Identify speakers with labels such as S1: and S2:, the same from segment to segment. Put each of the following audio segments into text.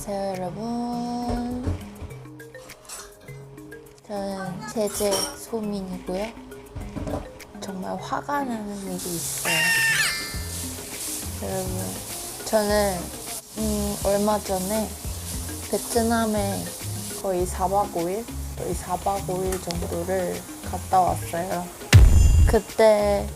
S1: 안녕하세요, 여러분. 저는 제제 소민이고요. 정말 화가 나는 일이 있어요. 여러분, 저는 음, 얼마 전에 베트남에 거의 4박 5일? 거의 4박 5일 정도를 갔다 왔어요. 그때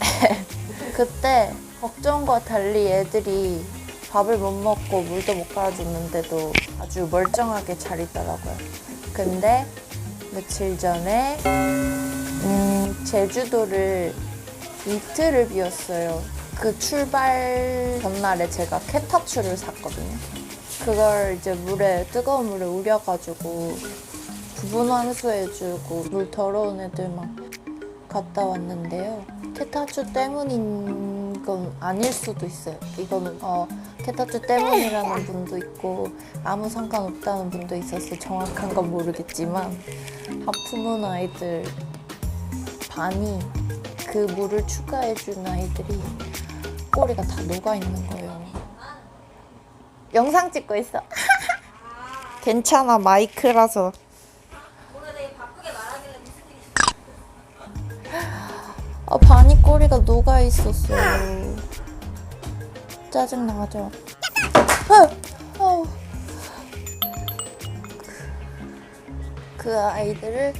S1: 그때 걱정과 달리 애들이 밥을 못 먹고 물도 못 갈아줬는데도 아주 멀쩡하게 잘 있더라고요. 근데 며칠 전에 음, 제주도를 이틀을 비웠어요. 그 출발 전날에 제가 캣타추를 샀거든요. 그걸 이제 물에 뜨거운 물에 우려가지고 부분 환수해주고 물 더러운 애들만 갔다 왔는데요. 케타추 때문인 건 아닐 수도 있어요. 이거는 어, 케타추 때문이라는 분도 있고 아무 상관없다는 분도 있어서 정확한 건 모르겠지만 하프문 아이들 반이 그 물을 추가해준 아이들이 꼬리가 다 녹아 있는 거예요. 영상 찍고 있어. 괜찮아 마이크라서. 아, 반이 꼬리가 녹아 있었어요. 짜증 나죠. 아, 어. 그 아이들을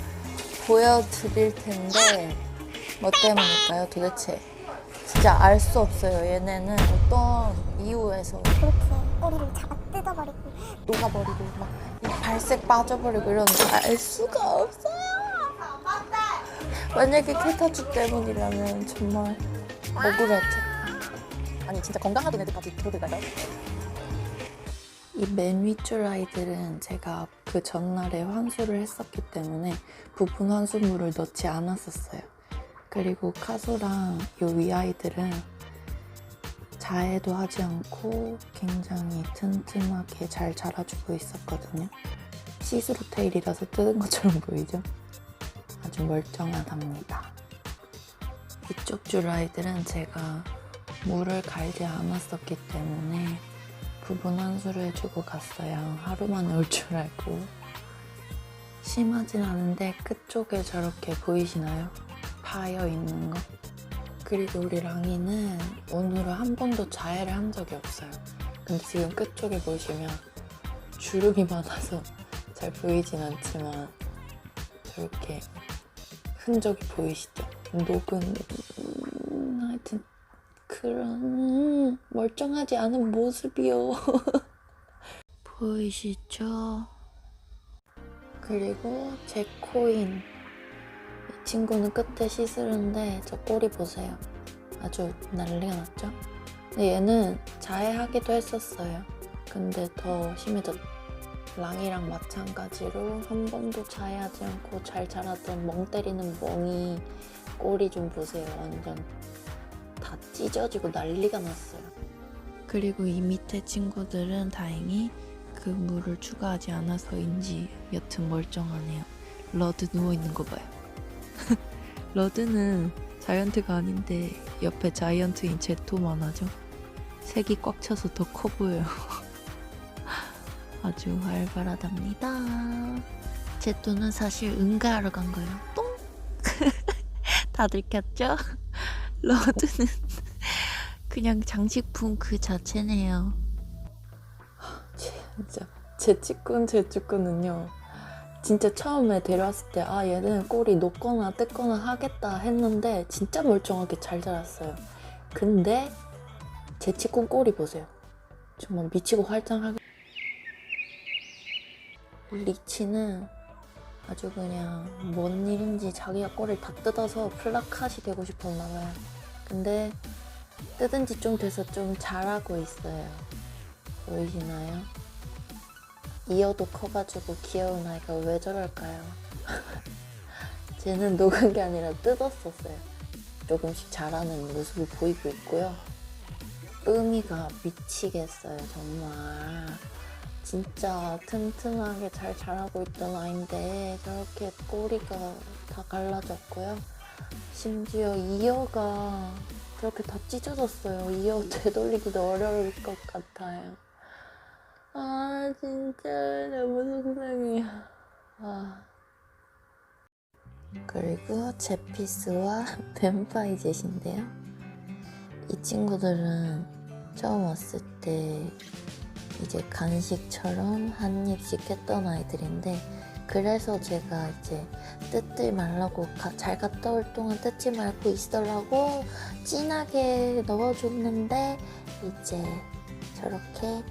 S1: 보여드릴 텐데 뭐 때문일까요, 도대체? 진짜 알 수 없어요. 얘네는 어떤 이유에서
S2: 그렇게 꼬리를 잡아 뜯어버리고
S1: 녹아버리고 막이 발색 빠져버리고 이러는데 알 수가 없어요. 만약에 케타주 때문이라면 정말 억울하죠. 아니 진짜 건강하던 애들까지 그러게 가요? 이맨 윗줄 아이들은 제가 그 전날에 환수를 했었기 때문에 부분 환수물을 넣지 않았었어요. 그리고 카소랑 요 위 아이들은 자해도 하지 않고 굉장히 튼튼하게 잘 자라주고 있었거든요. 시스루 테일이라서 뜯은 것처럼 보이죠? 아주 멀쩡하답니다. 이쪽 줄 아이들은 제가 물을 갈지 않았었기 때문에 부분 환수를 해주고 갔어요. 하루만에 올줄 알고. 심하진 않은데 끝쪽에 저렇게 보이시나요? 파여 있는 거? 그리고 우리 랑이는 오늘은 한 번도 자해를 한 적이 없어요. 근데 지금 끝쪽에 보시면 주름이 많아서 잘 보이진 않지만 저렇게 흔적이 보이시죠? 녹은 음, 하여튼 그런 멀쩡하지 않은 모습이요. 보이시죠? 그리고 제 코인 이 친구는 끝에 시스루인데 저 꼬리 보세요. 아주 난리가 났죠? 근데 얘는 자해하기도 했었어요. 근데 더 심해졌. 랑이랑 마찬가지로 한 번도 자해하지 않고 잘 자라던 멍 때리는 멍이 꼬리 좀 보세요. 완전 다 찢어지고 난리가 났어요. 그리고 이 밑에 친구들은 다행히 그 물을 추가하지 않아서인지 여튼 멀쩡하네요. 러드 누워있는 거 봐요. 러드는 자이언트가 아닌데 옆에 자이언트인 제토만 하죠. 색이 꽉 차서 더 커 보여요. 아주 활발하답니다. 제토는 사실 응가하러 간 거예요. 똥! 다 들켰죠? 러드는 그냥 장식품 그 자체네요. 진짜 제 치꾼 제 치꾼은요. 진짜 처음에 데려왔을 때 아 얘는 꼬리 녹거나 뜯거나 하겠다 했는데 진짜 멀쩡하게 잘 자랐어요. 근데 제 치꾼 꼬리 보세요. 정말 미치고 활짝하게 리치는 아주 그냥 뭔 일인지 자기가 꼬리를 다 뜯어서 플라카시 되고 싶었나 봐요. 근데 뜯은 지 좀 돼서 좀 자라고 있어요. 보이시나요? 이어도 커가지고 귀여운 아이가 왜 저럴까요? 쟤는 녹은 게 아니라 뜯었었어요. 조금씩 자라는 모습을 보이고 있고요. 의미가 미치겠어요, 정말. 진짜 튼튼하게 잘 자라고 있던 아이인데 저렇게 꼬리가 다 갈라졌고요. 심지어 이어가 저렇게 다 찢어졌어요. 이어 되돌리기도 어려울 것 같아요. 아 진짜 너무 속상해요. 아. 그리고 제피스와 뱀파이 젯인데요. 이 친구들은 처음 왔을 때 이제 간식처럼 한 입씩 했던 아이들인데 그래서 제가 이제 뜯지 말라고 가- 잘 갔다 올 동안 뜯지 말고 있으라고 진하게 넣어줬는데 이제 저렇게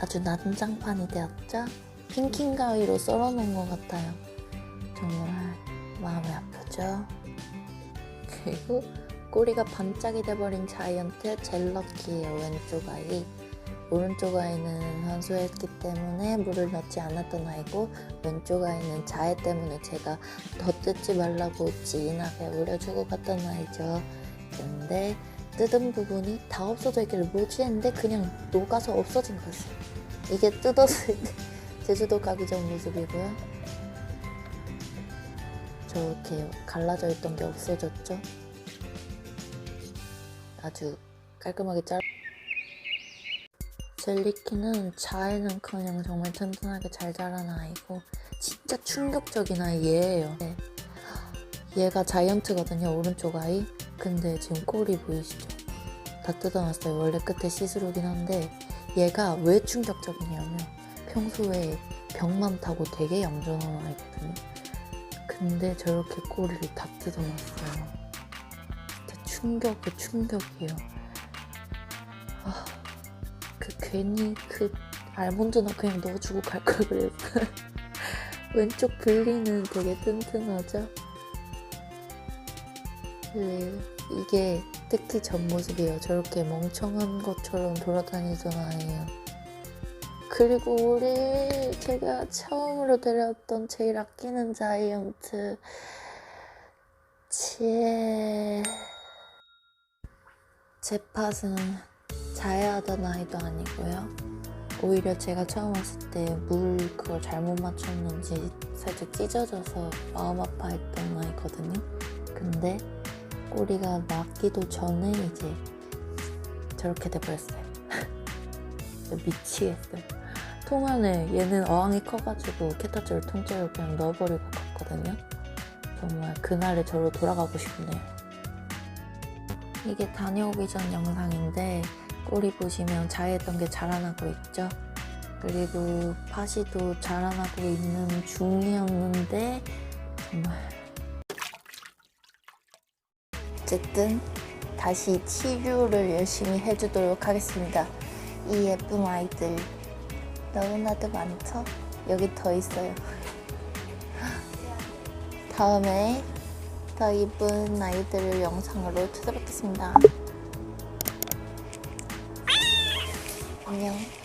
S1: 아주 난장판이 되었죠. 핑킹 가위로 썰어놓은 것 같아요. 정말 마음이 아프죠. 그리고 꼬리가 반짝이 돼버린 자이언트 젤러키예요 왼쪽 아이. 오른쪽 아이는 환수했기 때문에 물을 넣지 않았던 아이고 왼쪽 아이는 자해 때문에 제가 더 뜯지 말라고 진하게 우려주고 갔던 아이죠. 근데 뜯은 부분이 다 없어져 있길래 뭐지 했는데 그냥 녹아서 없어진 거였어요. 이게 뜯었을 때 제주도 가기 전 모습이고요. 저렇게 갈라져 있던 게 없어졌죠. 아주 깔끔하게 잘. 젤리키는 자에는커녕 정말 튼튼하게 잘 자란 아이고 진짜 충격적인 아이 얘예요. 네. 얘가 자이언트거든요 오른쪽 아이. 근데 지금 꼬리 보이시죠? 다 뜯어놨어요. 원래 끝에 시스루긴 한데 얘가 왜 충격적이냐면 평소에 병만 타고 되게 얌전한 아이거든요. 근데 저렇게 꼬리를 다 뜯어놨어요. 진짜 충격이 충격이에요. 괜히 그 알몬드나 그냥 넣어주고 갈 걸 그랬어. 왼쪽 분리는 되게 튼튼하죠. 네, 이게 특히 전 모습이에요. 저렇게 멍청한 것처럼 돌아다니던 아이예요. 그리고 우리 제가 처음으로 데려왔던 제일 아끼는 자이언트 제... 제 팟은 자해하던 아이도 아니고요. 오히려 제가 처음 왔을 때 물 그걸 잘못 맞췄는지 살짝 찢어져서 마음 아파했던 아이거든요. 근데 꼬리가 낫기도 전에 이제 저렇게 돼버렸어요. 미치겠어요. 통 안에 얘는 어항이 커가지고 케타줄을 통째로 그냥 넣어버리고 갔거든요. 정말 그날의 저로 돌아가고 싶네요. 이게 다녀오기 전 영상인데 꼬리 보시면 자해했던 게 자라나고 있죠. 그리고 파시도 자라나고 있는 중이었는데 정말 어쨌든 다시 치료를 열심히 해주도록 하겠습니다. 이 예쁜 아이들 너무나도 많죠? 여기 더 있어요. 다음에 더 이쁜 아이들을 영상으로 찾아뵙겠습니다. 안녕.